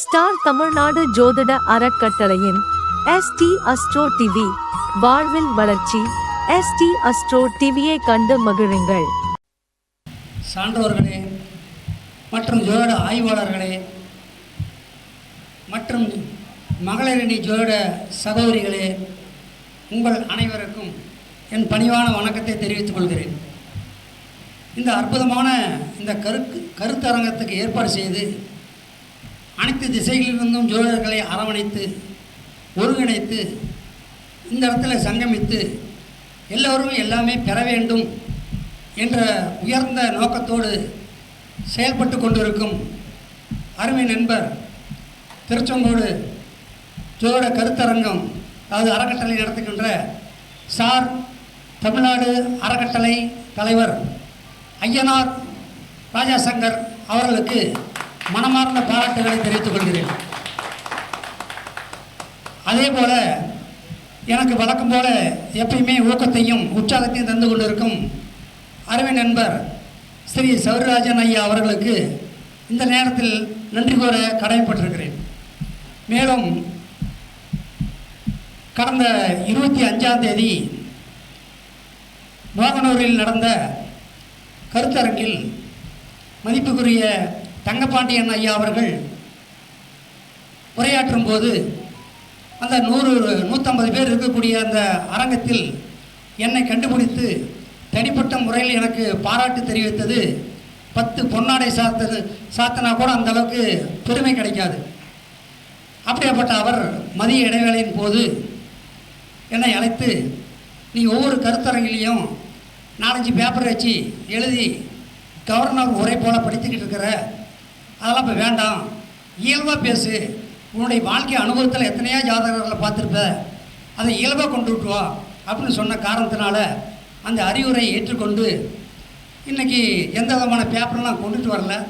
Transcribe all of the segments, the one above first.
Star Tamil Nadu ஜோதிட அறக்கட்டளையின் ST astro TV வாழ்வில் வளர்ச்சி. எஸ்டி அஸ்ட்ரோ டிவியை கண்டு மகிழுங்கள். சான்றோர்களே மற்றும் ஜோதிட ஆய்வாளர்களே மற்றும் மகளிரணி ஜோதிட சகோதரிகளே உங்கள் அனைவருக்கும் என் பணிவான வணக்கத்தை தெரிவித்துக் கொள்கிறேன். இந்த அற்புதமான இந்த கரு கருத்தரங்கத்துக்கு ஏற்பாடு செய்து அனைத்து திசைகளிலிருந்தும் ஜோதிடர்களை அரவணைத்து ஒருங்கிணைத்து இந்த இடத்துல சங்கமித்து எல்லோரும் எல்லாமே பெற வேண்டும் என்ற உயர்ந்த நோக்கத்தோடு செயல்பட்டு கொண்டிருக்கும் அருமை நண்பர் திருச்செங்கோடு ஜோட கருத்தரங்கம் அதாவது அறக்கட்டளை நடத்துகின்ற சார் தமிழ்நாடு அறக்கட்டளை தலைவர் ஐயனார் ராஜாசங்கர் அவர்களுக்கு மனமார்ந்த பாராட்டுகளை தெரிவித்துக் கொள்கிறேன். அதே போல எனக்கு வழக்கம் போல எப்பயுமே ஊக்கத்தையும் உற்சாகத்தையும் தந்து கொண்டிருக்கும் அருமை நண்பர் ஸ்ரீ சௌரராஜன் ஐயா அவர்களுக்கு இந்த நேரத்தில் நன்றி கூற கடமைப்பட்டிருக்கிறேன். மேலும் கடந்த இருபத்தி அஞ்சாம் தேதி மோகனூரில் நடந்த கருத்தரங்கில் மதிப்புக்குரிய தங்கப்பாண்டியன் ஐயா அவர்கள் உரையாற்றும் போது அந்த நூறு நூற்றம்பது பேர் இருக்கக்கூடிய அந்த அரங்கத்தில் என்னை கண்டுபிடித்து தனிப்பட்ட முறையில் எனக்கு பாராட்டு தெரிவித்தது. பத்து பொன்னாடை சாத்தது சாத்தினா கூட அந்த அளவுக்கு பெருமை கிடைக்காது. அப்படியாப்பட்ட அவர் மதிய இடைவேளையின் போது என்னை அழைத்து நீ ஒவ்வொரு கருத்தரங்கிலையும் நாலஞ்சு பேப்பர் வச்சு எழுதி கவர்னர் உரை போல படித்துக்கிட்டு இருக்கிற அதெல்லாம் இப்போ வேண்டாம். இயல்பாக பேசு. உன்னுடைய வாழ்க்கை அனுபவத்தில் எத்தனையோ ஜாதகர்களை பார்த்துருப்ப. அதை இயல்பாக கொண்டு விட்டுவா அப்படின்னு சொன்ன காரணத்தினால அந்த அறிவுரை ஏற்றுக்கொண்டு இன்றைக்கி எந்த விதமான பேப்பர்லாம் கொண்டுட்டு வரல.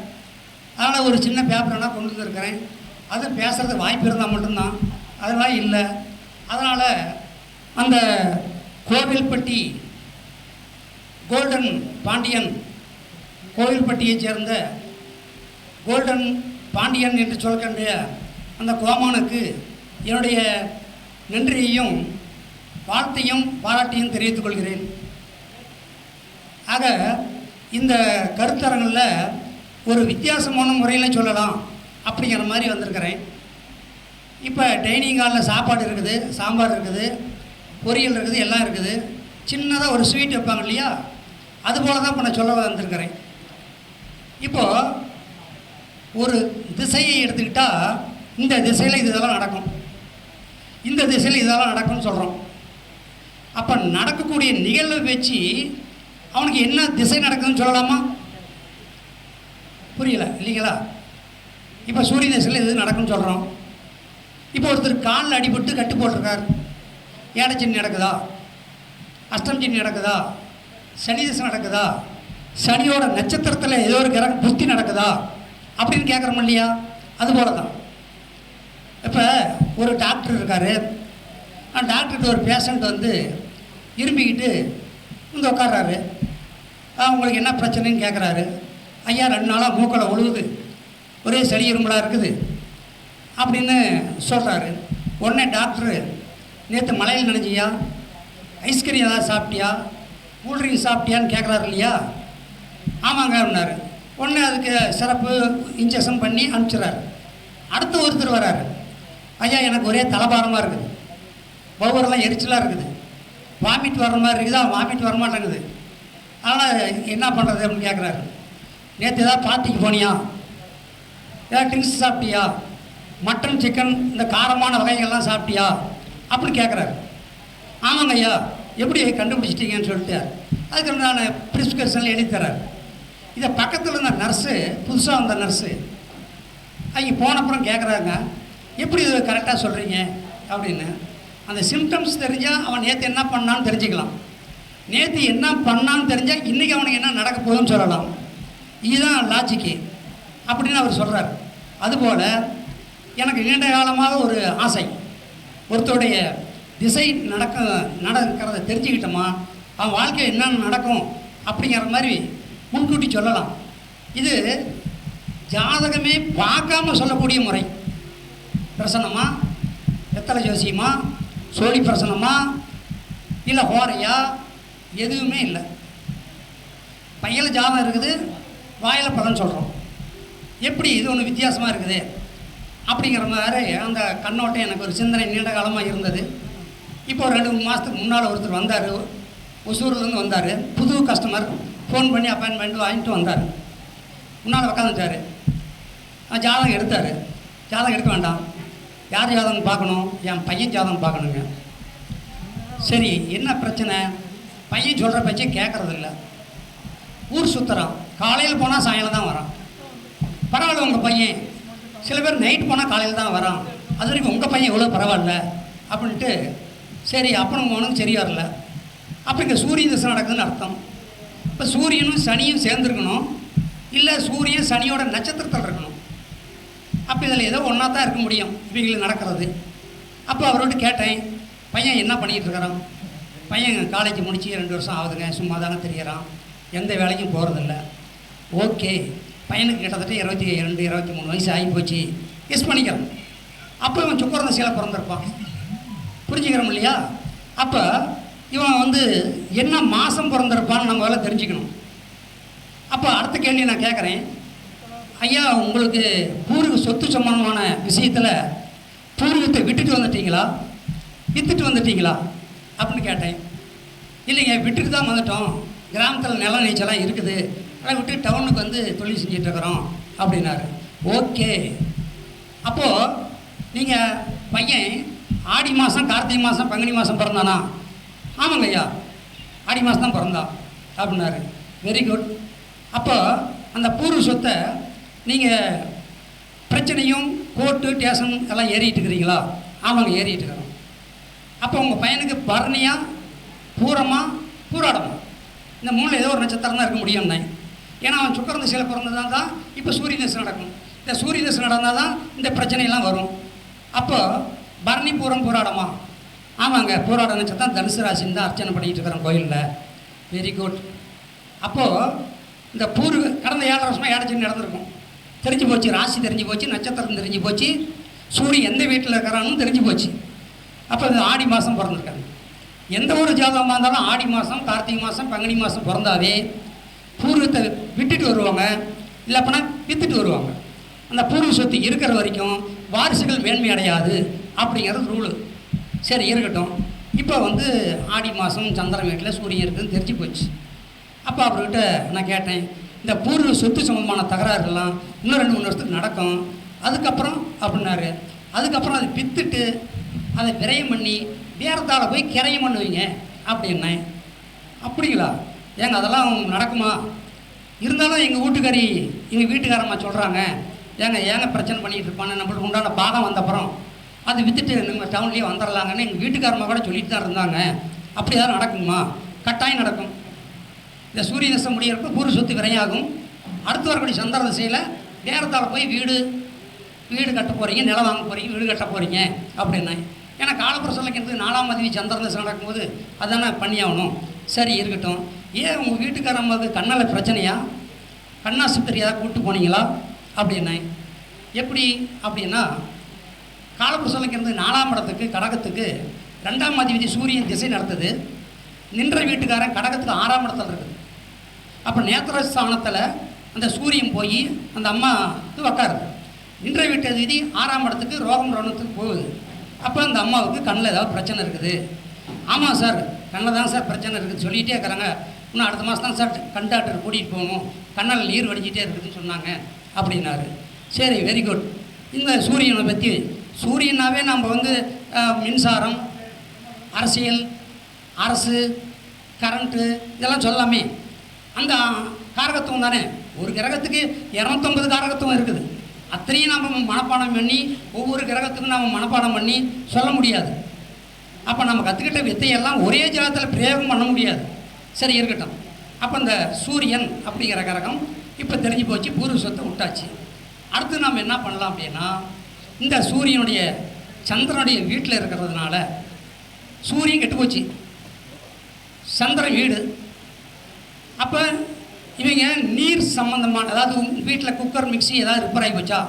அதனால் ஒரு சின்ன பேப்பரை கொண்டு வந்திருக்கிறேன். அது பேசுகிறது வாய்ப்பு இருந்தால் மட்டும்தான். அதெல்லாம் இல்லை. அதனால் அந்த கோவில்பட்டி கோல்டன் பாண்டியன் கோவில்பட்டியைச் சேர்ந்த கோல்டன் பாண்டியன் என்று சொல்கின்ற அந்த கோமானுக்கு என்னுடைய நன்றியையும் வாழ்த்தையும் பாராட்டியும் தெரிவித்துக் கொள்கிறேன். ஆக இந்த கருத்தரங்களில் ஒரு வித்தியாசமான முறையில் சொல்லலாம் அப்படிங்கிற மாதிரி வந்திருக்கிறேன். இப்போ டைனிங் ஹாலில் சாப்பாடு இருக்குது சாம்பார் இருக்குது பொரியல் இருக்குது எல்லாம் இருக்குது. சின்னதாக ஒரு ஸ்வீட் வைப்பாங்க இல்லையா? அதுபோல தான் இப்போ நான் சொல்ல வந்திருக்கிறேன். இப்போது ஒரு திசையை எடுத்துக்கிட்டால் இந்த திசையில் இதெல்லாம் நடக்கும். இந்த திசையில் இதெல்லாம் நடக்கும்னு சொல்கிறோம் அப்போ நடக்கக்கூடிய நிகழ்வை வச்சு அவனுக்கு என்ன திசை நடக்குதுன்னு சொல்லலாமா? புரியல இல்லைங்களா? இப்போ சூரிய திசையில் இது நடக்கும்னு சொல்கிறோம் இப்போ ஒருத்தர் காலில் அடிபட்டு கட்டு போட்டிருக்கார். ஏடச்சின் நடக்குதா? அஷ்டம் சின் நடக்குதா? சனி திசை நடக்குதா? சனியோட நட்சத்திரத்தில் ஏதோ ஒரு கிரகம் புத்தி நடக்குதா? அப்படின்னு கேட்குறோம் இல்லையா? அதுபோல தான் இப்போ ஒரு டாக்டர் இருக்கார். அந்த டாக்டர்கிட்ட ஒரு பேஷண்ட் வந்து இரும்பிக்கிட்டு வந்து உட்காடுறாரு அவங்களுக்கு உங்களுக்கு என்ன பிரச்சனைன்னு கேட்குறாரு ஐயா ரெண்டு நாளாக மூக்கில் ஒழுகுது ஒரே சளி இரும்பலாக இருக்குது. அப்படின்னு சொல்கிறாரு உடனே டாக்டரு நேற்று மலையில் நினைஞ்சியா? ஐஸ்கிரீம் ஏதாவது சாப்பிட்டியா? கூல்ட்ரிங்க் சாப்பிட்டியான்னு கேட்குறாரு இல்லையா? ஆமாங்க அப்படின்னாரு. உடனே அதுக்கு சிறப்பு இன்ஜெக்ஷன் பண்ணி அனுப்பிச்சிடுறாரு. அடுத்து ஒருத்தர் வராரு. ஐயா எனக்கு ஒரே தலபாரமாக இருக்குது. பவுரெல்லாம் எரிச்சலாக இருக்குது. வாமிட் வர்ற மாதிரி இருக்குது. வாமிட் வர மாட்டேங்குது. அதனால் என்ன பண்ணுறது அப்படின்னு கேட்குறாரு நேற்று ஏதாவது பார்ட்டிக்கு போனியா? ஏதாவது ட்ரிங்க்ஸ் சாப்பிட்டியா? மட்டன் சிக்கன் இந்த காரமான வகைகள்லாம் சாப்பிட்டியா? அப்படின்னு கேட்குறாரு ஆமாங்க ஐயா எப்படி கண்டுபிடிச்சிட்டீங்கன்னு சொல்லிட்டு. அதுக்கு நான் ப்ரிஸ்கிரிப்ஷனில் எழுதி தர்றாரு. இதை பக்கத்தில் இருந்த நர்ஸு புதுசாக வந்த நர்ஸு அவங்க போனப்புறம் கேட்குறாங்க எப்படி இது கரெக்டாக சொல்கிறீங்க அப்படின்னு. அந்த சிம்டம்ஸ் தெரிஞ்சால் அவன் நேற்று என்ன பண்ணான்னு தெரிஞ்சுக்கலாம். நேற்று என்ன பண்ணான்னு தெரிஞ்சால் இன்றைக்கி அவனுக்கு என்ன நடக்க போகுதுன்னு சொல்லலாம். இதுதான் லாஜிக்கு அப்படின்னு அவர் சொல்கிறார் அதுபோல் எனக்கு நீண்ட காலமாக ஒரு ஆசை. ஒருத்தருடைய திசை நடக்க நடக்கிறத தெரிஞ்சுக்கிட்டோமா? அவன் வாழ்க்கையில் என்னென்ன நடக்கும்? அப்படிங்கிற மாதிரி முன்கூட்டி சொல்லலாம். இது ஜாதகமே பார்க்காம சொல்லக்கூடிய முறை. பிரசனமா வெத்தலை ஜோசியமா? சோழி பிரசனமா இல்லை ஹோரையா? எதுவுமே இல்லை. பையில் ஜாதகம் இருக்குது வாயில் பலன் சொல்கிறோம் எப்படி இது ஒன்று வித்தியாசமாக இருக்குது? அப்படிங்கிற மாதிரி அந்த கண்ணோட்டம் எனக்கு ஒரு சிந்தனை நீண்ட காலமாக இருந்தது. இப்போ ஒரு ரெண்டு மூணு மாதத்துக்கு முன்னால் ஒருத்தர் வந்தார். ஒசூர்லேருந்து வந்தார். புது கஸ்டமர் ஃபோன் பண்ணி அப்பாயின்மெண்ட் வாங்கிட்டு வந்தார். முன்னால் உக்காந்துட்டார். ஜாதகம் எடுத்தார். ஜாதகம் எடுக்க வேண்டாம். யார் ஜாதகம் பார்க்கணும்? என் பையன் ஜாதகம் பார்க்கணுங்க. சரி என்ன பிரச்சனை? பையன் சொல்கிற பேச்சை கேட்குறதில்ல ஊர் சுற்றுறான் காலையில் போனால் சாயங்காலம் தான் வரான். பரவாயில்ல உங்கள் பையன். சில பேர் நைட் போனால் காலையில் தான் வரான். அது வரைக்கும் உங்கள் பையன் எவ்வளோ பரவாயில்ல? அப்படின்ட்டு சரி அப்பனும் மகனும் சரியா வரல. அப்போ இங்கே சூரிய திசை நடக்குதுன்னு அர்த்தம். இப்போ சூரியனும் சனியும் சேர்ந்துருக்கணும். இல்லை சூரியன் சனியோட நட்சத்திரத்தில் இருக்கணும். அப்போ இதில் ஏதோ ஒன்றா தான் இருக்க முடியும். இவங்களுக்கு நடக்கிறது. அப்போ அவரோட கேட்டேன் பையன் என்ன பண்ணிகிட்டு இருக்கிறான்? பையன் காலேஜ் முடிச்சு ரெண்டு வருஷம் ஆகுதுங்க சும்மா தானே தெரியறான். எந்த வேலைக்கும் போகிறதில்ல ஓகே பையனுக்கு கிட்டத்தட்ட இருபத்தி ரெண்டு இருபத்தி மூணு வயசு ஆகி போச்சு. எஸ் பண்ணிக்கிறோம் அப்போ இவன் சுக்கரந்த சீலை பிறந்திருப்பான். புரிஞ்சுக்கிறோம் இல்லையா? அப்போ இவன் வந்து என்ன மாதம் பிறந்திருப்பான்னு நம்ம வேலை தெரிஞ்சுக்கணும். அப்போ அடுத்த கேள்வி நான் கேட்குறேன். ஐயா உங்களுக்கு பூர்வீக சொத்து சம்பந்தமான விஷயத்தில் பூர்வீகத்தை விட்டுட்டு வந்துட்டீங்களா? வித்துட்டு வந்துட்டீங்களா? அப்படின்னு கேட்டேன். இல்லைங்க விட்டுட்டு தான் வந்துட்டோம். கிராமத்தில் நில நீச்சலாம் இருக்குது. அதை விட்டு டவுனுக்கு வந்து தொழில் செஞ்சிட்ருக்குறோம் அப்படின்னாரு. ஓகே. அப்போது நீங்கள் பையன் ஆடி மாதம் கார்த்திகை மாதம் பங்குனி மாதம் பிறந்தானா? ஆமாங்க ஐயா ஆடி மாதம் தான் பிறந்தான் அப்படின்னாரு வெரி குட் அப்போ அந்த பூர்வ சொத்தை நீங்கள் பிரச்சனையும் கோர்ட்டு டேஷன் எல்லாம் ஏறிட்டு இருக்கிறீங்களா? ஆமாங்க ஏறிட்டு இருக்கிறோம். அப்போ உங்கள் பையனுக்கு பரணியாக பூரமாக பூராடமா? இந்த மூணில் ஏதோ ஒரு நட்சத்திரம் தான் இருக்க முடியும்னே ஏன்னா அவன் சுக்கர சில பிறந்ததான் தான் இப்போ சூரிய தசை நடக்கும். இந்த சூரிய தசை நடந்தால் தான் இந்த பிரச்சனையெல்லாம் வரும். அப்போ பரணி பூரம் பூராடமா? ஆமாங்க பூராட நட்சத்திரம் தனுசு ராசின்னு தான் அர்ச்சனை பண்ணிகிட்டு இருக்கிறோம் கோயிலில். வெரி குட் அப்போது இந்த பூர்வ கடந்த ஏழு வருஷமாக ஏழரை நடந்திருக்கும். தெரிஞ்சு போச்சு ராசி தெரிஞ்சு போச்சு நட்சத்திரம் தெரிஞ்சு போச்சு சூரியன் எந்த வீட்டில் இருக்கிறான்னு தெரிஞ்சு போச்சு. அப்போ இது ஆடி மாதம் பிறந்திருக்காங்க. எந்த ஒரு ஜாதகமாக இருந்தாலும் ஆடி மாதம் கார்த்திகை மாதம் பங்குனி மாதம் பிறந்தாவே பூர்வத்தை விட்டுட்டு வருவாங்க. இல்லை அப்படின்னா வித்துட்டு வருவாங்க. அந்த பூர்வ சொத்து இருக்கிற வரைக்கும் வாரிசுகள் மேன்மை அடையாது அப்படிங்கிறது ரூலு சரி இருக்கட்டும். இப்போ வந்து ஆடி மாதம் சந்திரன் வீட்டில் சூரியன் இருக்குதுன்னு தெரிஞ்சு போச்சு. அப்போ அவர்கிட்ட நான் கேட்டேன் இந்த பூர்வ சொத்து சம்பந்தமான தகராறுகள்லாம் இன்னும் ரெண்டு மூணு வருஷத்துக்கு நடக்கும். அதுக்கப்புறம் அப்படின்னாரு. அதுக்கப்புறம் அதை பித்துட்டு அதை விரயம் பண்ணி வேறத்தால் போய் கிரையம் பண்ணுவீங்க அப்படின்னேன். அப்படிங்களா? ஏங்க அதெல்லாம் நடக்குமா? இருந்தாலும் எங்கள் வீட்டுக்காரி எங்கள் வீட்டுக்காரம்மா சொல்கிறாங்க ஏங்க ஏங்க பிரச்சனை பண்ணிகிட்டு இருப்பான்னு நம்மளுக்கு உண்டான பாகம் வந்தப்புறம் அது விற்றுட்டு நம்ம டவுன்லேயே வந்துடலாங்கன்னு எங்கள் வீட்டுக்காரமாக கூட சொல்லிட்டு தான் இருந்தாங்க. அப்படி ஏதாவது நடக்குமா? கட்டாயம் நடக்கும். இந்த சூரிய தசை முடியறப்ப பூர்வ சொத்து விரையாகும். அடுத்து வரக்கூடிய சந்திர திசையில் நேரத்தால் போய் வீடு வீடு கட்ட போகிறீங்க நிலம் வாங்க போகிறீங்க வீடு கட்ட போகிறீங்க அப்படின்னேன் ஏன்னா காலப்புரசலைக்கிறது நாலாம் மதிவி சந்திர திசை நடக்கும்போது அதானே பண்ணியாகணும். சரி இருக்கட்டும். ஏன் உங்கள் வீட்டுக்காரம்மாவுக்கு கண்ணால் பிரச்சனையா? கண்ணாஸ்பத்திரி ஏதாவது கூப்பிட்டு போனீங்களா? அப்படின்னேன் எப்படி? அப்படின்னா காலப்புரசலைக்கிறது நாலாம் இடத்துக்கு கடகத்துக்கு ரெண்டாம் அதிபதி சூரியன் திசை நடத்துது. நின்ற வீட்டுக்காரன் கடகத்துக்கு ஆறாம் இடத்துல இருக்குது. அப்போ நேத்திர ஸ்தானத்தில் அந்த சூரியன் போய் அந்த அம்மா இது உக்காருது. நின்ற வீட்டு அதிபதி ஆறாம் இடத்துக்கு ரோகம் ரோணத்துக்கு போகுது. அப்போ அந்த அம்மாவுக்கு கண்ணில் ஏதாவது பிரச்சனை இருக்குது. ஆமாம் சார் கண்ணில் தான் சார் பிரச்சனை இருக்குதுன்னு சொல்லிகிட்டே இருக்கிறாங்க. இன்னும் அடுத்த மாதம் தான் சார் கண் டாக்டர் கூட்டிகிட்டு போகணும். கண்ணால் நீர் வடிஞ்சிட்டே இருக்குதுன்னு சொன்னாங்க. அப்படின்னாரு. சரி வெரி குட் இந்த சூரியனை பற்றி சூரியனாவே நம்ம வந்து மின்சாரம் அரசியல் அரசு கரண்ட்டு இதெல்லாம் சொல்லாமே. அந்த காரகத்துவம் தானே? ஒரு கிரகத்துக்கு இரநூத்தொம்பது காரகத்துவம் இருக்குது. அத்தனையும் நம்ம மனப்பாடம் பண்ணி ஒவ்வொரு கிரகத்துக்கும் நாம் மனப்பாடம் பண்ணி சொல்ல முடியாது. அப்போ நம்ம கற்றுக்கிட்ட வித்தையெல்லாம் ஒரே ஜலத்தில் பிரயோகம் பண்ண முடியாது. சரி இருக்கட்டும். அப்போ இந்த சூரியன் அப்படிங்கிற கிரகம் இப்போ தெரிஞ்சு போச்சு பூர்வ சொத்தை விட்டாச்சு. அடுத்து நம்ம என்ன பண்ணலாம் அப்படின்னா இந்த சூரியனுடைய சந்திரனுடைய வீட்டில் இருக்கிறதுனால சூரியன் கெட்டு போச்சு. சந்திரன் வீடு. அப்போ இவங்க நீர் சம்மந்தமான அதாவது உங்கள் வீட்டில் குக்கர் மிக்ஸி ஏதாவது ரிப்பேர் ஆகி போச்சா?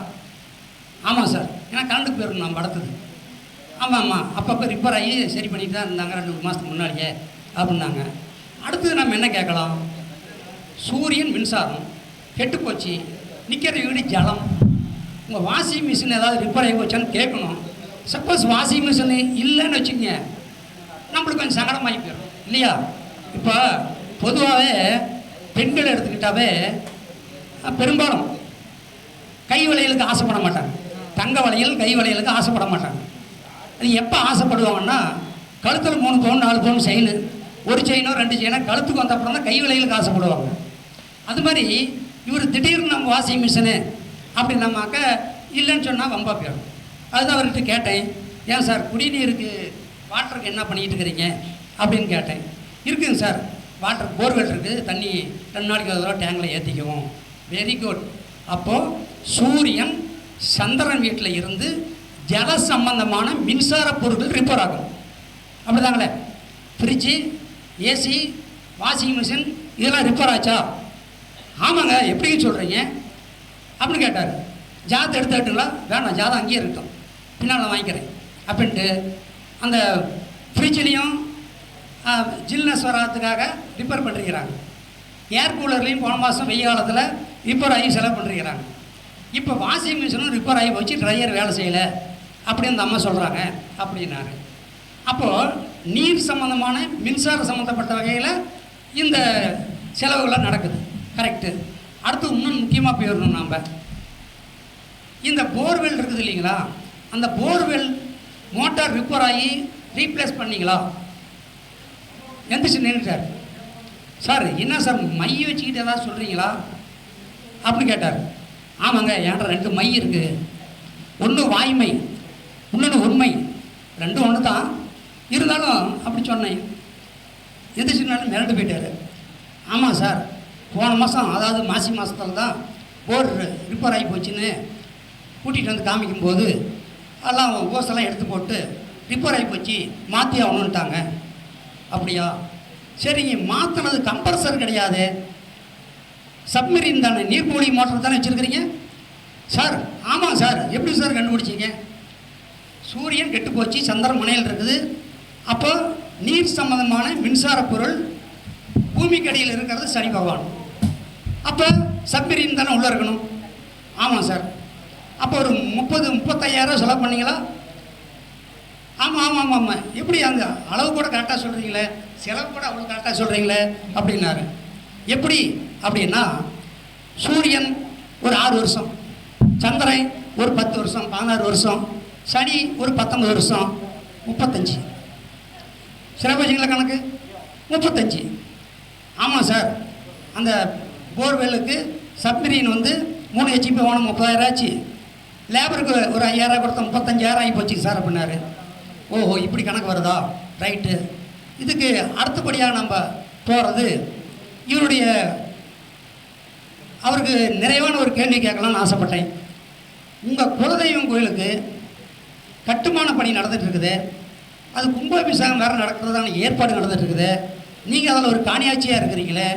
ஆமாம் சார் ஏன்னா கரண்ட்டுக்கு போயிடணும் நான் அடுத்தது. ஆமாம் ஆமாம் அப்பப்போ ரிப்பேர் ஆகி சரி பண்ணிட்டு தான் இருந்தாங்க ரெண்டு மூணு மாதத்துக்கு முன்னாடியே அப்படின்னாங்க. அடுத்தது நம்ம என்ன கேட்கலாம்? சூரியன் மின்சாரம் கெட்டு போச்சு. நிற்கிற வீடு ஜலம். உங்கள் வாஷிங் மிஷின் ஏதாவது ரிப்பேர் ஆகி வச்சான்னு கேட்கணும். சப்போஸ் வாஷிங் மிஷின் இல்லைன்னு வச்சுக்கோங்க நம்மளுக்கு கொஞ்சம் சங்கடமாகி போயிடும். இல்லையா? இப்போ பொதுவாகவே பெண்கள் எடுத்துக்கிட்டாவே பெரும்பாலும் கை வளையலுக்கு ஆசைப்பட மாட்டாங்க. தங்க வளையல் கை வளையலுக்கு ஆசைப்பட மாட்டாங்க. அது எப்போ ஆசைப்படுவாங்கன்னா கழுத்தில் மூணு பவுன் நாலு பவுன் செயின் ஒரு செயினோ ரெண்டு செயினோ கழுத்துக்கு வந்த அப்புறம் தான் கை வளையலுக்கு ஆசைப்படுவாங்க. அது மாதிரி இவர் திடீர்னு நம்ம வாஷிங் மிஷினு அப்படின்னாமாக்க இல்லைன்னு சொன்னால் வம்பா போயிடும். அதுதான் அவர்கிட்ட கேட்டேன். ஏன் சார் குடிநீருக்கு வாட்டருக்கு என்ன பண்ணிக்கிட்டு இருக்கிறீங்க அப்படின்னு கேட்டேன். இருக்குங்க சார். வாட்டர் போர்வெல் இருக்குது தண்ணி ரெண்டு நாளைக்கு ஒரு தடவை டேங்கில் ஏற்றிக்குவோம் வெரி குட் அப்போது சூரியன் சந்திரன் வீட்டில் இருந்து ஜல சம்பந்தமான மின்சார பொருட்கள் ரிப்பேர் ஆகும். அப்படிதாங்களே? ஃப்ரிட்ஜு ஏசி வாஷிங் மிஷின் இதெல்லாம் ரிப்பேர் ஆச்சா? ஆமாங்க. எப்படிங்க சொல்கிறீங்க அப்படின்னு கேட்டார். ஜாத்தை எடுத்துக்கிட்டுங்களா வேணாம் ஜாதம் அங்கேயே இருக்கட்டும். பின்னால் நான் வாங்கிக்கிறேன். அப்படின்ட்டு அந்த ஃப்ரிட்ஜ்லேயும் ஜில்னஸ் வராதுக்காக ரிப்பேர் பண்ணிருக்கிறாங்க. ஏர் கூலர்லேயும் போன மாதம் வெய்ய காலத்தில் ரிப்பேர் ஆகி செலவு பண்ணிருக்கிறாங்க. இப்போ வாஷிங் மிஷினும் ரிப்பேர் ஆகி போச்சு ட்ரையர் வேலை செய்யலை. அப்படின்னு அந்த அம்மா சொல்கிறாங்க அப்படின்னாரு. அப்போது நீர் சம்மந்தமான மின்சாரம் சம்மந்தப்பட்ட வகையில் இந்த செலவுகள்லாம் நடக்குது. கரெக்டு அடுத்து இன்னும் முக்கியமாக போயிடணும் நாம். இந்த போர்வெல் இருக்குது இல்லைங்களா? அந்த போர்வெல் மோட்டார் ரிப்பேர் ஆகி ரீப்ளேஸ் பண்ணீங்களா? எந்திரிச்சு நின்றுட்டார் சார். என்ன சார் மைய வச்சுக்கிட்டு ஏதாவது சொல்கிறீங்களா அப்படின்னு கேட்டார். ஆமாங்க ஏன்டா ரெண்டு மை இருக்குது ஒன்று வாய்மை இன்னொன்று உண்மை. ரெண்டும் ஒன்று தான் இருந்தாலும் அப்படி சொன்னேன். எந்திரிச்சுனாலும் மிரண்டு போயிட்டார். ஆமாம் சார். போன மாதம் அதாவது மாசி மாதத்துல தான் போர் ரிப்பேர் ஆகி போச்சுன்னு கூட்டிகிட்டு வந்து காமிக்கும்போது எல்லாம் ஓசெல்லாம் எடுத்து போட்டு ரிப்பேர் ஆகி போச்சு மாற்றி ஆகணுன்ட்டாங்க அப்படியா? சரிங்க மாற்றினது கம்ப்ரஸர் கிடையாது. சப்மரீன் தானே நீர்மூழ்கி மோட்டர் தானே வச்சுருக்கிறீங்க? சார் ஆமாம் சார் எப்படி சார் கண்டுபிடிச்சீங்க? சூரியன் கெட்டு போச்சு சந்திரன் முனையில் இருக்குது. அப்போ நீர் சம்பந்தமான மின்சார பொருள் பூமிக்கடியில் இருக்கிறது சனி பகவான். அப்போ சப்மரீன் தானே உள்ளே இருக்கணும்? ஆமாம் சார் அப்போ ஒரு முப்பது முப்பத்தையாயிரம் செலவு பண்ணீங்களா? ஆமாம் ஆமாம் ஆமாம் ஆமாம் எப்படி அந்த அளவு கூட கரெக்டாக சொல்கிறீங்களே செலவு கூட அவ்வளோ கரெக்டாக சொல்கிறீங்களே அப்படின்னாரு. எப்படி? அப்படின்னா சூரியன் ஒரு ஆறு வருஷம் சந்திரன் ஒரு பத்து வருஷம் பதினாறு வருஷம் சனி ஒரு பத்தொன்பது வருஷம் முப்பத்தஞ்சு. சிறப்பச்சிங்களா கணக்கு. முப்பத்தஞ்சு. ஆமாம் சார் அந்த போர்வெல்லுக்கு சப்மரீன் வந்து மூணு ஹெச்பி வேணும் முப்பதாயிரம் ஆச்சு லேபருக்கு ஒரு ஐயாயிரம் கொடுத்த முப்பத்தஞ்சாயிரம் ஆகி போச்சு சார் அப்படின்னாரு. ஓஹோ இப்படி கணக்கு வருதா? ரைட்டு இதுக்கு அடுத்தபடியாக நம்ம போகிறது இவருடைய அவருக்கு நிறைவான ஒரு கேள்வி கேட்கலாம்னு ஆசைப்பட்டேன். உங்கள் குலதெய்வம் கோயிலுக்கு கட்டுமான பணி நடந்துகிட்ருக்குது இருக்குது. அது கும்பாபிஷேகம் வேறு நடக்கிறதான ஏற்பாடு நடந்துகிட்ருக்குது இருக்குது. நீங்கள் அதில் ஒரு காணியாட்சியாக இருக்கிறீங்களே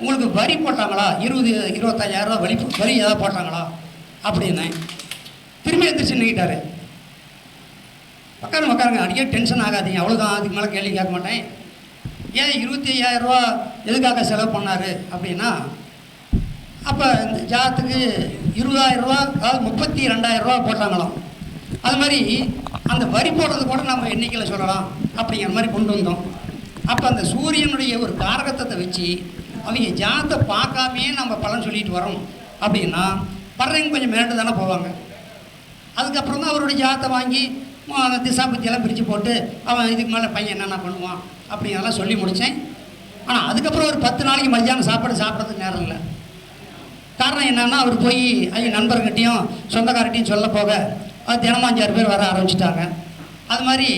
உங்களுக்கு வரி போட்டாங்களா? இருபது இருபத்தஞ்சாயிரம் ரூபா வரி வரி ஏதாவது போட்டாங்களா? அப்படின்னேன் திரும்பி எழுந்திரிச்சு நின்றுக்கிட்டாரு உட்காருங்க உட்காருங்க. அடிக்கடி டென்ஷன் ஆகாதீங்க. அவ்வளோதான் அதுக்கு மேலே கேள்வி கேட்க மாட்டேன். ஏன் இருபத்தி ஐயாயிரம் ரூபா எதுக்காக செலவு பண்ணார்? அப்படின்னா அப்போ இந்த ஜாத்துக்கு இருபதாயிரம் ரூபா அதாவது முப்பத்தி ரெண்டாயிரம் ரூபா போட்டாங்களாம். அது மாதிரி அந்த வரி போடுறது கூட நம்ம எண்ணிக்கையில் சொல்லலாம். அப்படிங்கிற மாதிரி கொண்டு வந்தோம். அப்போ அந்த சூரியனுடைய ஒரு காரகத்தத்தை வச்சு அவங்க ஜாதத்தை பார்க்காமையே நம்ம பலன் சொல்லிட்டு வரோம். அப்படின்னா வர்றவங்க கொஞ்சம் மிரண்டு தானே போவாங்க. அதுக்கப்புறம் தான் அவருடைய ஜாதத்தை வாங்கி திசாபுத்தியெல்லாம் அந்த பிரித்து போட்டு அவன் இதுக்கு மேலே பையன் என்னென்ன பண்ணுவான் அப்படிங்கிறதெல்லாம் சொல்லி முடித்தேன் ஆனால் அதுக்கப்புறம் ஒரு பத்து நாளைக்கு மத்தியானம் சாப்பாடு சாப்பிட்றதுக்கு நேரம் இல்லை. காரணம் என்னென்னா அவர் போய் ஐயோ நண்பர்கிட்டையும் சொந்தக்காரர்கிட்டையும் சொல்ல போக அது தினமும் அஞ்சாறு பேர் வர ஆரம்பிச்சிட்டாங்க. அது மாதிரி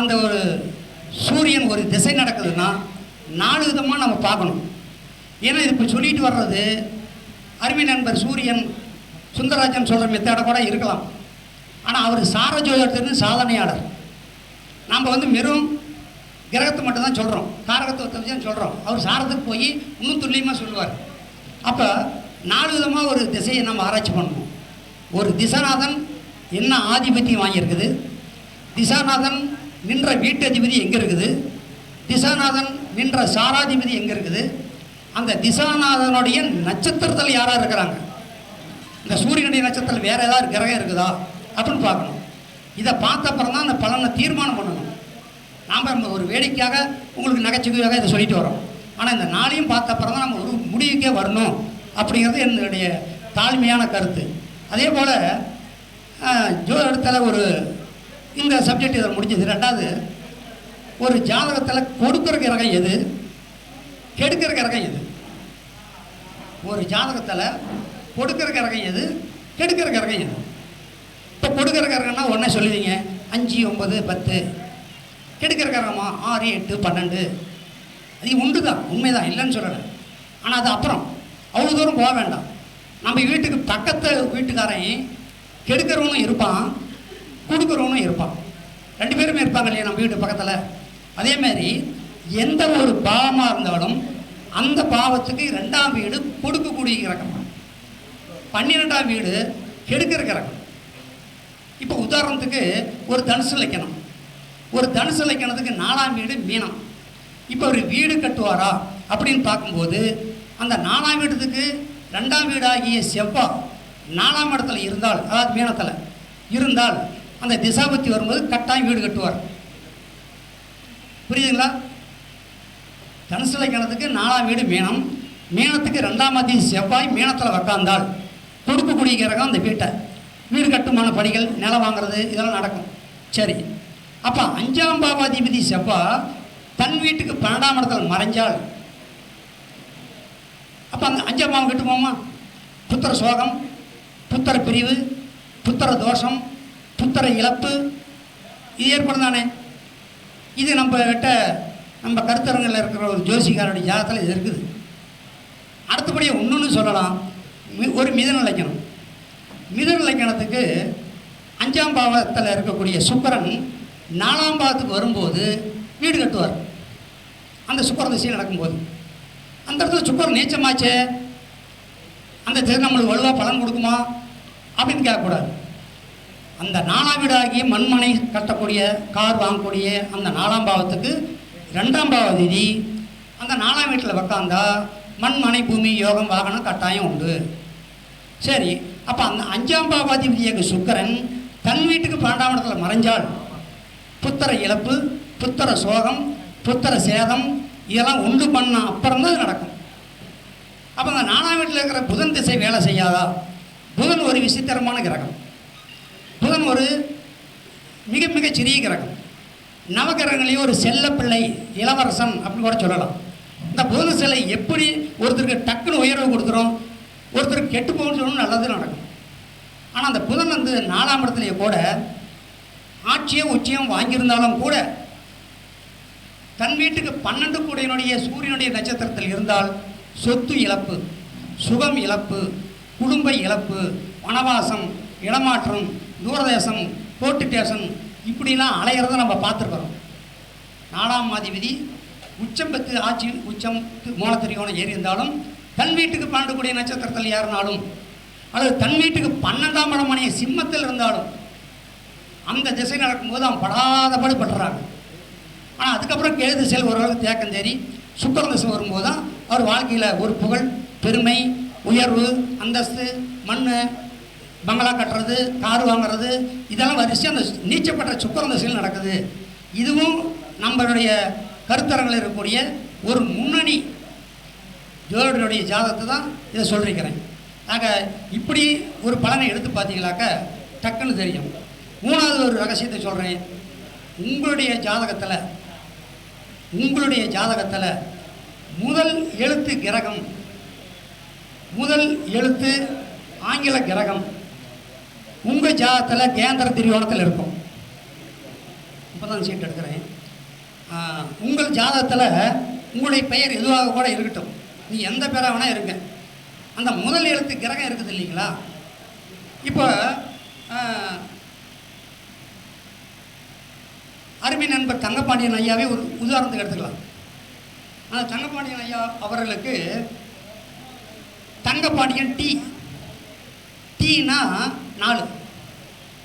அந்த ஒரு சூரியன் ஒரு திசை நடக்குதுன்னா நாலு விதமாக நம்ம பார்க்கணும். ஏன்னா இது இப்போ சொல்லிட்டு வர்றது அருமை நண்பர் சூரியன் சுந்தரராஜன் சொல்கிற மெத்தேட கூட இருக்கலாம். ஆனால் அவர் சாரஜோதத்திலிருந்து சாதனையாளர். நாம் வந்து வெறும் கிரகத்தை மட்டும் தான் சொல்கிறோம் காரகத்துவத்தை வச்சு தான் சொல்கிறோம் அவர் சாரத்துக்கு போய் இன்னும் துல்லியமாக சொல்லுவார். அப்போ நாலு விதமாக ஒரு திசையை நம்ம ஆராய்ச்சி பண்ணணும் ஒரு திசாநாதன் என்ன ஆதிபத்தியம் வாங்கியிருக்குது? திசாநாதன் நின்ற வீட்டதிபதி எங்கே இருக்குது? திசாநாதன் நின்ற சாராதிபதி எங்கே இருக்குது? அந்த திசாநாதனுடைய நட்சத்திரத்தில் யாராக இருக்கிறாங்க? இந்த சூரியனுடைய நட்சத்திரத்தில் வேறு ஏதாவது கிரகம் இருக்குதா? அப்படின்னு பார்க்கணும். இதை பார்த்த அப்புறம் தான் அந்த பலனை தீர்மானம் பண்ணணும். நாம் ஒரு வேடிக்கையாக உங்களுக்கு நகைச்சுவையாக இதை சொல்லிட்டு வரோம். ஆனால் இந்த நாளையும் பார்த்த அப்புறம் தான் நம்ம ஒரு முடிவுக்கே வரணும் அப்படிங்கிறது என்னுடைய தாழ்மையான கருத்து. அதே போல் ஜோ இடத்துல ஒரு இந்த சப்ஜெக்ட் இதில் முடிஞ்சது. ரெண்டாவது ஒரு ஜாதகத்தில் கொடுக்குற கிரகம் எது? கெடுக்கிற கிரகம் எது? ஒரு ஜாதகத்தில் கொடுக்கிற கிரகம் எது? கெடுக்கிற கிரகம் எது? இப்போ கொடுக்கிற கிரகம்னா உடனே சொல்லுவீங்க. அஞ்சு ஒம்பது பத்து. கெடுக்கிற கிரகமா ஆறு எட்டு பன்னெண்டு. அது உண்டு தான் உண்மைதான். இல்லைன்னு சொல்லலை. ஆனால் அது அப்புறம். அவ்வளோ தூரம் போக வேண்டாம். நம்ம வீட்டுக்கு பக்கத்து வீட்டுக்காரன் கெடுக்கிறவனும் இருப்பான் கொடுக்குறவனும் இருப்பான். ரெண்டு பேருமே இருப்பாங்க இல்லையா நம்ம வீட்டு பக்கத்தில்? அதேமாதிரி எந்த ஒரு பாவமாக இருந்தாலும் அந்த பாவத்துக்கு ரெண்டாம் வீடு கொடுக்கக்கூடிய இறக்கம்? பன்னிரெண்டாம் வீடு கெடுக்கிற இறக்கம். இப்போ உதாரணத்துக்கு ஒரு தனுசு லக்கணம் ஒரு தனுசு லக்கணத்துக்கு நாலாம் வீடு மீனம். இப்போ ஒரு வீடு கட்டுவாரா அப்படின்னு பார்க்கும்போது அந்த நாலாம் வீடத்துக்கு ரெண்டாம் வீடாகிய செவ்வா நாலாம் இடத்துல இருந்தால் அதாவது மீனத்தில் இருந்தால் அந்த திசாபத்தி வரும்போது கட்டாயம் வீடு கட்டுவார். புரியுதுங்களா? தனுசு லக்கணத்துக்கு நாலாம் வீடு மீனம். மீனத்துக்கு ரெண்டாம் அதி செவ்வாய் மீனத்தில் உக்காந்தால் கொடுப்பு குடிக்கிறகம் அந்த வீட்டை. வீடு கட்டுமான பணிகள் நிலம் வாங்குறது இதெல்லாம் நடக்கும். சரி. அப்போ அஞ்சாம் பாவாதிபதி செவ்வாய் தன் வீட்டுக்கு பன்னெண்டாம் இடத்தில் மறைஞ்சால் அப்போ அந்த அஞ்சாம் பாவம் கட்டுவோமா புத்திர சோகம் புத்திர பிரிவு புத்திர தோஷம் புத்திர இழப்பு இது ஏற்படும் தானே இது நம்ம கிட்ட நம்ம கருத்தரங்கில் இருக்கிற ஒரு ஜோசிகாரனுடைய ஜாதத்தில் இது இருக்குது. அடுத்தபடியாக இன்னொன்று சொல்லலாம். மி- ஒரு மிதன இலக்கணம் மிதன இலக்கணத்துக்கு அஞ்சாம் பாவத்தில் இருக்கக்கூடிய சுக்கரன் நாலாம் பாவத்துக்கு வரும்போது வீடு கட்டுவார். அந்த சுக்கர திசை நடக்கும்போது. அந்த இடத்துல சுக்கரன் நீச்சமாச்சே? அந்த திசை நம்மளுக்கு வலுவாக பலன் கொடுக்குமா? அப்படின்னு கேட்கக்கூடாது. அந்த நாலாம் வீடாகிய மண்மனை கட்டக்கூடிய கார் வாங்கக்கூடிய அந்த நாலாம் பாவத்துக்கு ரெண்டாம் பாவதிதி அந்த நாலாம் வீட்டில் உக்காந்தா மண்மனை பூமி யோகம் வாகனம் கட்டாயம் உண்டு. சரி அப்போ அந்த அஞ்சாம் பாவாதிபதியாக சுக்கரன் தன் வீட்டுக்கு பன்னெண்டாம் இடத்துல மறைஞ்சால் புத்தர இழப்பு புத்தர சோகம் புத்தர சேதம் இதெல்லாம் உண்டு பண்ண அப்புறம் தான் நடக்கும். அப்போ அந்த நாலாம் வீட்டில் இருக்கிற புதன் திசை வேலை செய்யாதா? புதன் ஒரு விசித்திரமான கிரகம். புதன் ஒரு மிக மிக சிறிய கிரகம். நவகிரகங்களையும் ஒரு செல்லப்பிள்ளை இளவரசன் அப்படின்னு கூட சொல்லலாம். இந்த புதன் சிலை எப்படி ஒருத்தருக்கு டக்குன்னு உயர்வு கொடுத்துரும் ஒருத்தருக்கு கெட்டு போகணும்னு சொல்லணும் நல்லது நடக்கும். ஆனால் அந்த புதன் வந்து நாலாம் இடத்துலையே கூட ஆட்சியும் உச்சியும் வாங்கியிருந்தாலும் கூட தன் வீட்டுக்கு பன்னெண்டு கூடையினுடைய சூரியனுடைய நட்சத்திரத்தில் இருந்தால் சொத்து இழப்பு சுகம் இழப்பு குடும்ப இழப்பு வனவாசம் இடமாற்றம் தூரதேசம் கோட்டு டேஷன் இப்படிலாம் அலையிறத நம்ம பார்த்துருக்குறோம் நாலாம் அதிபதி உச்சம் பெற்று ஆட்சி உச்சம் மூலத்திரியோணம் ஏறி இருந்தாலும் தன் வீட்டுக்கு பன்னெண்டு கூடிய நட்சத்திரத்தில் ஏறினாலும் அல்லது தன் வீட்டுக்கு பன்னெண்டாம் இடம் சிம்மத்தில் இருந்தாலும் அந்த திசை நடக்கும்போது அவன் படாத பாடுபட்டுறாங்க ஆனால் அதுக்கப்புறம் கேது திசையில் ஓரளவுக்கு தேக்கம் தேறி சுக்கர திசை வரும்போது தான் அவர் வாழ்க்கையில் ஒரு புகழ் பெருமை உயர்வு அந்தஸ்து மண் பங்களா கட்டுறது கார் வாங்குறது இதெல்லாம் வரிசையாக அந்த நீச்சப்பட்ட சுக்கர திசையில் நடக்குது. இதுவும் நம்மளுடைய கருத்தரங்களில் இருக்கக்கூடிய ஒரு முன்னணி ஜோதிடருடைய ஜாதகத்தை தான் இதை சொல்லியிருக்கிறேன் ஆக இப்படி ஒரு பலனை எடுத்து பார்த்தீங்களாக்க டக்குன்னு தெரியும். மூணாவது ஒரு ரகசியத்தை சொல்கிறேன் உங்களுடைய ஜாதகத்தில் உங்களுடைய ஜாதகத்தில் முதல் எழுத்து கிரகம் முதல் எழுத்து ஆங்கில கிரகம் உங்கள் ஜாதத்தில் கேந்திர திரியோணத்தில் இருக்கும். இப்போ தான் சீட் எடுக்கிறேன் உங்கள் ஜாதகத்தில் உங்களுடைய பெயர் எதுவாக கூட இருக்கட்டும். நீ எந்த பேராக வேணால் இருங்க. அந்த முதல் எழுத்து கிரகம் இருக்குது இல்லைங்களா? இப்போ அருமை நண்பர் தங்கப்பாண்டியன் ஐயாவே ஒரு உதாரணத்துக்கு எடுத்துக்கலாம். அந்த தங்கப்பாண்டியன் ஐயா அவர்களுக்கு தங்கப்பாண்டியன் டீ. டீனா நாலு.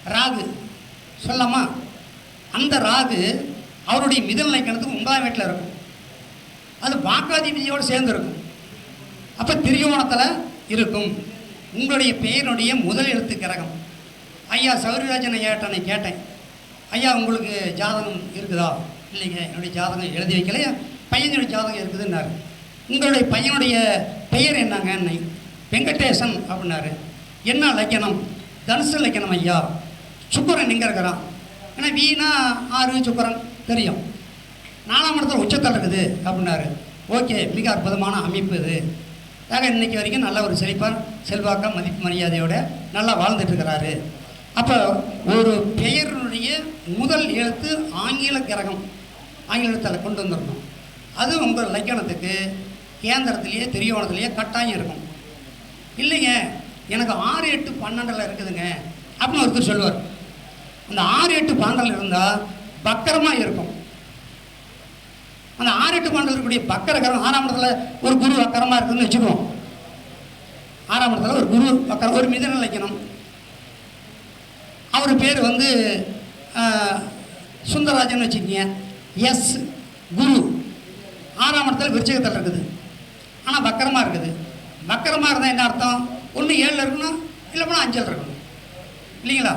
ராகு. சொல்லலாமா அந்த ராகு அவருடைய மிதல் லக்கணத்துக்கு ஒன்பதாம் வீட்டில் இருக்கும். அது வாக்காதிபதியோடு சேர்ந்து இருக்கும். அப்போ திரிகோணத்தில் இருக்கும். உங்களுடைய பெயருடைய முதல் எழுத்து கிரகம். ஐயா சௌரியராஜனை ஐயாட்ட நான் கேட்டேன். ஐயா உங்களுக்கு ஜாதகம் இருக்குதா? இல்லைங்க என்னுடைய ஜாதகம் எழுதி வைக்கலையா? பையனுடைய ஜாதகம் இருக்குதுன்னாரு. உங்களுடைய பையனுடைய பெயர் என்னங்க வெங்கடேசன் அப்படின்னாரு. என்ன லக்கணம்? தனுசு லக்கணம் ஐயா. சுக்கரன் எங்கே இருக்கிறான்? ஏன்னா வீணா ஆறு சுக்கரன் தெரியும். நாலாம் இடத்துல உச்சத்தில் இருக்குது அப்படின்னாரு. ஓகே மிக அற்புதமான அமைப்பு இது. ஆக இன்றைக்கி வரைக்கும் நல்ல ஒரு செழிப்பாக செல்வாக்கம் மதிப்பு மரியாதையோட நல்லா வாழ்ந்துட்டுருக்கிறாரு அப்போ ஒரு பெயருடைய முதல் எழுத்து ஆங்கில கிரகம் ஆங்கில எழுத்தில் கொண்டு வந்துடணும். அது உங்கள் லக்கணத்துக்கு கேந்திரத்திலேயே திரியோணத்திலேயே கட்டாயம் இருக்கும். இல்லைங்க எனக்கு ஆறு எட்டு பன்னெண்டில் இருக்குதுங்க அப்படின்னு ஒருத்தர் சொல்லுவார். அந்த ஆறு எட்டு பன்னெண்டில் இருந்தால் பக்கரமாக இருக்கும். அந்த ஆறு எட்டு பன்னெண்டில் இருக்கக்கூடிய பக்கரகரம் ஆறாம் இடத்துல ஒரு குரு அக்கரமாக இருக்குதுன்னு வச்சுக்குவோம். ஆறாம் இடத்துல ஒரு குரு அக்கரம் ஒரு மிதன லக்கணம். அவர் பேர் வந்து சுந்தரராஜன் வச்சுக்கோங்க. எஸ் குரு. ஆறாம் இடத்துல விருச்சகத்தில் இருக்குது. ஆனால் வக்கரமாக இருக்குது. வக்கரமாக இருந்தால் என்ன அர்த்தம்? ஒன்று ஏழில் இருக்கணும் இல்லை போனால் அஞ்சில் இருக்கணும். இல்லைங்களா?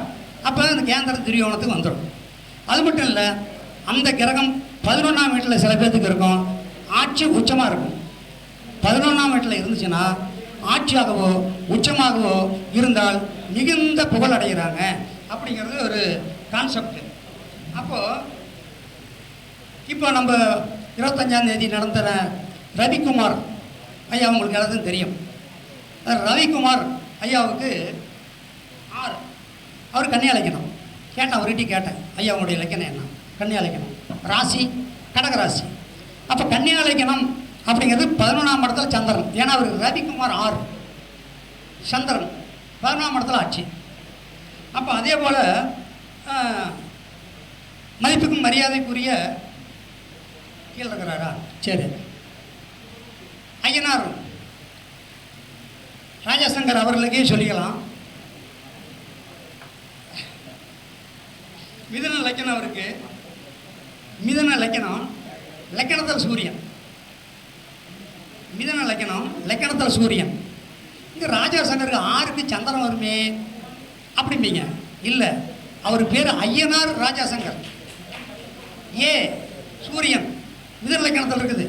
அப்போ அந்த கேந்திர திரியோணத்துக்கு வந்துடும். அது மட்டும் இல்லை அந்த கிரகம் பதினொன்றாம் வீட்டில் சில பேர்த்துக்கு இருக்கும். ஆட்சி உச்சமாக இருக்கும். பதினொன்றாம் வீட்டில் இருந்துச்சுன்னா ஆட்சியாகவோ உச்சமாகவோ இருந்தால் மிகுந்த புகழ் அடைகிறாங்க. அப்படிங்கிறது ஒரு கான்செப்ட் அப்போது இப்போ நம்ம இருபத்தஞ்சாம் தேதி நடந்த ரவிக்குமார் ஐயா உங்களுக்கு எல்லாத்தையும் தெரியும். ரவிக்குமார் ஐயாவுக்கு ஆறு. அவர் கன்னியா இலக்கணம் கேட்டேன் அவர்கிட்ட கேட்டேன். ஐயா உங்களுடைய இலக்கணம் என்ன? கன்னியா இலக்கணம் ராசி கடக ராசி. அப்போ கன்னியா இலக்கணம் அப்படிங்கிறது பதினொன்றாம் இடத்துல சந்திரன். ஏன்னா அவர் ரவிக்குமார் ஆறு. சந்திரன் பதினொன்றாம் இடத்துல ஆட்சி. அப்போ அதே போல் மதிப்புக்கும் மரியாதைக்குரிய கீழே இருக்கிறாரா? சரி. ஐயனார் ராஜசங்கர் அவர்களுக்கே சொல்லிக்கலாம். மிதன லக்கணம் அவருக்கு மிதன லக்கணம் லக்கணத்தில் சூரியன். மிதன லக்கணம் லக்கணத்தில் சூரியன். இங்கே ராஜாசங்கருக்கு ஆறுக்கு சந்திரன் வருமே அப்படிம்பீங்க. இல்லை அவர் பேர் ஐயனார் ராஜாசங்கர். ஏ சூரியன். மிதன லக்கணத்தில் இருக்குது.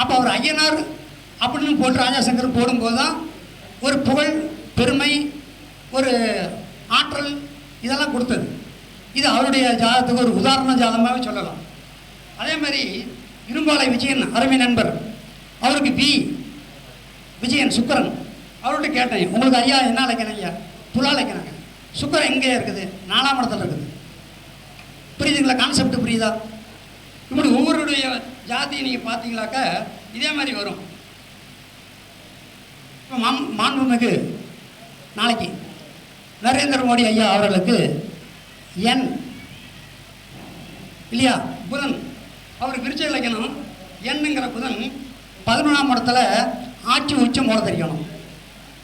அப்போ அவர் ஐயனார் அப்படின்னு போட்டு ராஜாசங்கர் போடும்போது தான் ஒரு புகழ் பெருமை ஒரு ஆற்றல் இதெல்லாம் கொடுத்தது. இது அவருடைய ஜாதகத்துக்கு ஒரு உதாரண ஜாதகமாகவே சொல்லலாம். அதே மாதிரி இரும்பாலை விஜயன் அருமை நண்பர். அவருக்கு பி. விஜயன் சுக்கரன். அவர்கிட்ட கேட்டேன் உங்களுக்கு ஐயா என்ன அழைக்கணும் ஐயா? துலா அழைக்கிறாங்க. சுக்கரன் எங்கே இருக்குது? நாலாம் இடத்துல இருக்குது. புரியுதுங்களா? கான்செப்ட் புரியுதா? இப்படி ஒவ்வொருடைய ஜாதியை நீங்கள் பார்த்தீங்களாக்க இதே மாதிரி வரும். இப்போ மாண்புமிகு நாளைக்கு நரேந்திர மோடி ஐயா அவர்களுக்கு என் இல்லையா புதன் அவர் விருச்ச இலக்கணம் என்னங்கிற புதன் பதினொன்றாம் இடத்துல ஆட்சி உச்சம் போட தெரியணும்.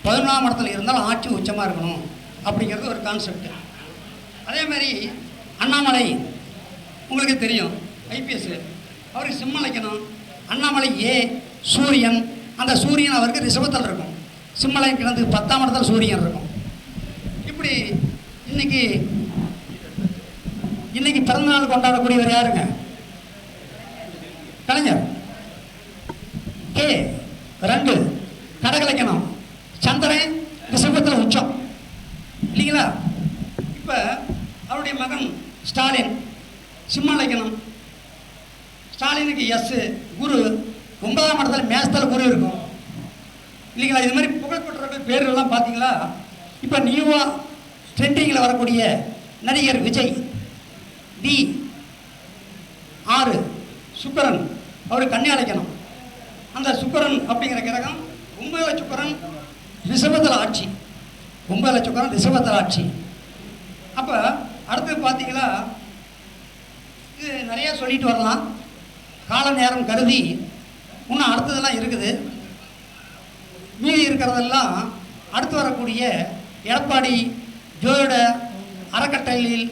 பதினொன்றாம் இடத்துல இருந்தால் ஆட்சி உச்சமாக இருக்கணும் அப்படிங்கிறது ஒரு கான்செப்ட் அதே மாதிரி அண்ணாமலை உங்களுக்கு தெரியும் ஐபிஎஸ் அவருக்கு சிம்ம இலக்கணம். அண்ணாமலை ஏ சூரியன். அந்த சூரியன் அவருக்கு ரிசபத்தில் இருக்கும். சிம்ம கிழந்து பத்தாம் இடத்துல சூரியன் இருக்கும். இப்படி இன்னைக்கு இன்னைக்கு பிறந்தநாள் கொண்டாடக்கூடியவர் யாருங்க? கலைஞர். கே. ரெண்டு. கடகலைக்கணும் சந்திரன் திசம்பத்தில் உச்சம். இல்லைங்களா? இப்போ அவருடைய மகன் ஸ்டாலின் சிம்மலக்கணம் ஸ்டாலினுக்கு எஸ் குரு. ஒன்பதாம் இடத்துல மேஸ்தல குரு இருக்கும். இல்லைங்களா? இது மாதிரி புகழ்பெற்றவர்கள் பேரெல்லாம் பார்த்தீங்களா? இப்போ நியூவாக ட்ரெண்டிங்கில் வரக்கூடிய நடிகர் விஜய் டி ஆறு சுக்கரன். அவர் கன்னியாலைக்கணும் அந்த சுக்கரன் அப்படிங்கிற கிரகம் ஒன்பதுல சுக்கரன் ரிஷபத்தில் ஆட்சி. ஒன்பதுல சுக்கரன் ரிஷபத்தில் ஆட்சி. அப்போ அடுத்து பார்த்தீங்களா? இது நிறையா சொல்லிட்டு வரலாம். கால நேரம் கருதி. இன்னும் அடுத்ததெல்லாம் இருக்குது. மீதி இருக்கிறதெல்லாம் அடுத்து வரக்கூடிய எடப்பாடி ஜோயோட அறக்கட்டளையில்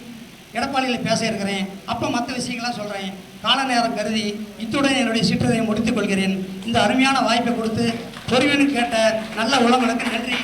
எடப்பாடியில் பேச இருக்கிறேன். அப்போ மற்ற விஷயங்களாம் சொல்கிறேன் கால நேரம் கருதி இத்துடன் என்னுடைய சிற்றதை முடித்துக் கொள்கிறேன். இந்த அருமையான வாய்ப்பை கொடுத்து பொறுமைன்னு கேட்ட நல்ல உளங்களுக்கு நன்றி.